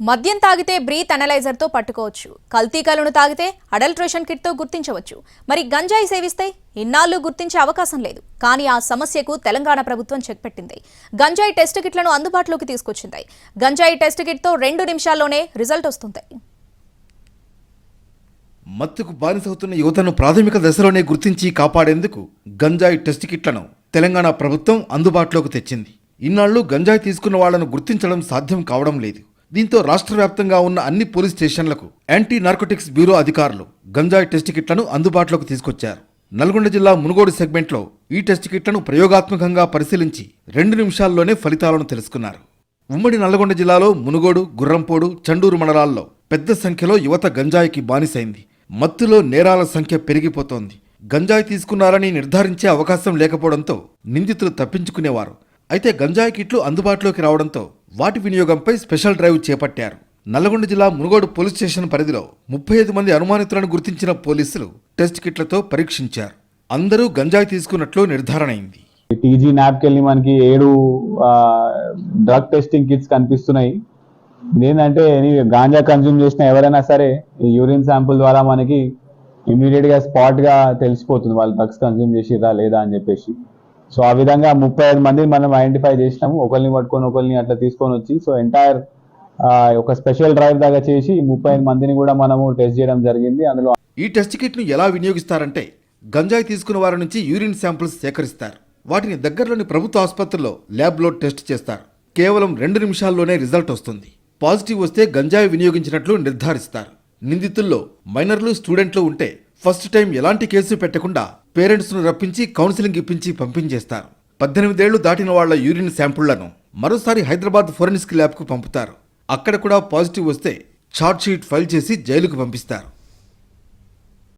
మద్యం తాగితే బ్రీత్ అనలైజర్తో పట్టుకోవచ్చు. కల్తీ కలను తాగితే అడల్ట్రేషన్ కిట్తో గుర్తించవచ్చు. మరి గంజాయి సేవిస్తే ఇన్నాళ్ళు గుర్తించే అవకాశం లేదు. కానీ ఆ సమస్యకు తెలంగాణ ప్రభుత్వం చెక్ పెట్టింది. గంజాయి టెస్ట్ కిట్లను అందుబాటులోకి తీసుకొచ్చింది. గంజాయి టెస్ట్ కిట్తో రెండు నిమిషాల్లోనే రిజల్ట్ వస్తుంది. మత్తుకు బానిసవుతున్న యువతను ప్రాథమిక దశలోనే గుర్తించి కాపాడేందుకు గంజాయి టెస్ట్ కిట్లను తెలంగాణ ప్రభుత్వం అందుబాటులోకి తెచ్చింది. ఇన్నాళ్ళు గంజాయి తీసుకున్న వాళ్ళను గుర్తించడం సాధ్యం కావడం లేదు. దీంతో రాష్ట్ర వ్యాప్తంగా ఉన్న అన్ని పోలీస్ స్టేషన్లకు యాంటీ నార్కోటిక్స్ బ్యూరో అధికారులు గంజాయి టెస్ట్ కిట్లను అందుబాటులోకి తీసుకొచ్చారు. నల్గొండ జిల్లా మునుగోడు సెగ్మెంట్లో ఈ టెస్ట్ కిట్లను ప్రయోగాత్మకంగా పరిశీలించి రెండు నిమిషాల్లోనే ఫలితాలను తెలుసుకున్నారు. ఉమ్మడి నల్గొండ జిల్లాలో మునుగోడు గుర్రంపోడు చండూరు మండలాల్లో పెద్ద సంఖ్యలో యువత గంజాయికి బానిసైంది. మత్తులో నేరాల సంఖ్య పెరిగిపోతోంది. గంజాయి తీసుకున్నారని నిర్ధారించే అవకాశం లేకపోవడంతో నిందితులు తప్పించుకునేవారు. అయితే గంజాయి కిట్లు అందుబాటులోకి రావడంతో వాటి వినియోగంపై స్పెషల్ డ్రైవ్ చేపట్టారు. నల్గొండ జిల్లా మునుగోడు పోలీస్ స్టేషన్ పరిధిలో ముప్పై ఐదు మంది అనుమానితులను గుర్తించిన పోలీసులు టెస్ట్ కిట్లతో పరీక్షించారు. అందరూ గంజాయి తీసుకున్నట్లు నిర్ధారణ అయింది టీజీ నాప్కెళ్ళి మనకి ఏడు డ్రగ్ టెస్టింగ్ కిట్స్ కనిపిస్తున్నాయి. ఇదేంటంటే గాంజా కన్జ్యూమ్ చేసిన ఎవరైనా సరే ఈ యూరిన్ శాంపుల్ ద్వారా మనకి ఇమీడియట్గా స్పాట్గా తెలిసిపోతుంది. వాళ్ళు డ్రగ్స్ కన్జ్యూమ్ చేసిరా లేదా అని చెప్పేసి. సో ఆ విధంగా ముప్పై ఐదు మంది మనం ఐడెంటిఫై చేసినాము. ఒకరిని పట్టుకొని ఒకరిని అట్లా తీసుకొని వచ్చి సో ఎంటైర్ ఒక స్పెషల్ డ్రైవ్ దాకా చేసి ముప్పై ఐదు మందిని కూడా మనము టెస్ట్ చేయడం జరిగింది. అందులో ఈ టెస్ట్ కిట్ను ఎలా వినియోగిస్తారంటే గంజాయి తీసుకున్న వారి నుంచి యూరిన్ శాంపిల్స్ సేకరిస్తారు. వాటిని దగ్గరలోని ప్రభుత్వ ఆసుపత్రిలో ల్యాబ్లో టెస్ట్ చేస్తారు. కేవలం రెండు నిమిషాల్లోనే రిజల్ట్ వస్తుంది. పాజిటివ్ వస్తే గంజాయి వినియోగించినట్లు నిర్ధారిస్తారు. నిందితుల్లో మైనర్లు స్టూడెంట్లు ఉంటే ఫస్ట్ టైం ఎలాంటి కేసు పెట్టకుండా పేరెంట్స్ను రప్పించి కౌన్సిలింగ్ ఇప్పించి పంపించేస్తారు. పద్దెనిమిదేళ్ళు దాటిన వాళ్ళ యూరిన్ శాంపుళ్ళను మరోసారి హైదరాబాద్ ఫోరెన్సిక్ ల్యాబ్కు పంపుతారు. అక్కడ కూడా పాజిటివ్ వస్తే ఛార్జ్షీట్ ఫైల్ చేసి జైలుకు పంపిస్తారు.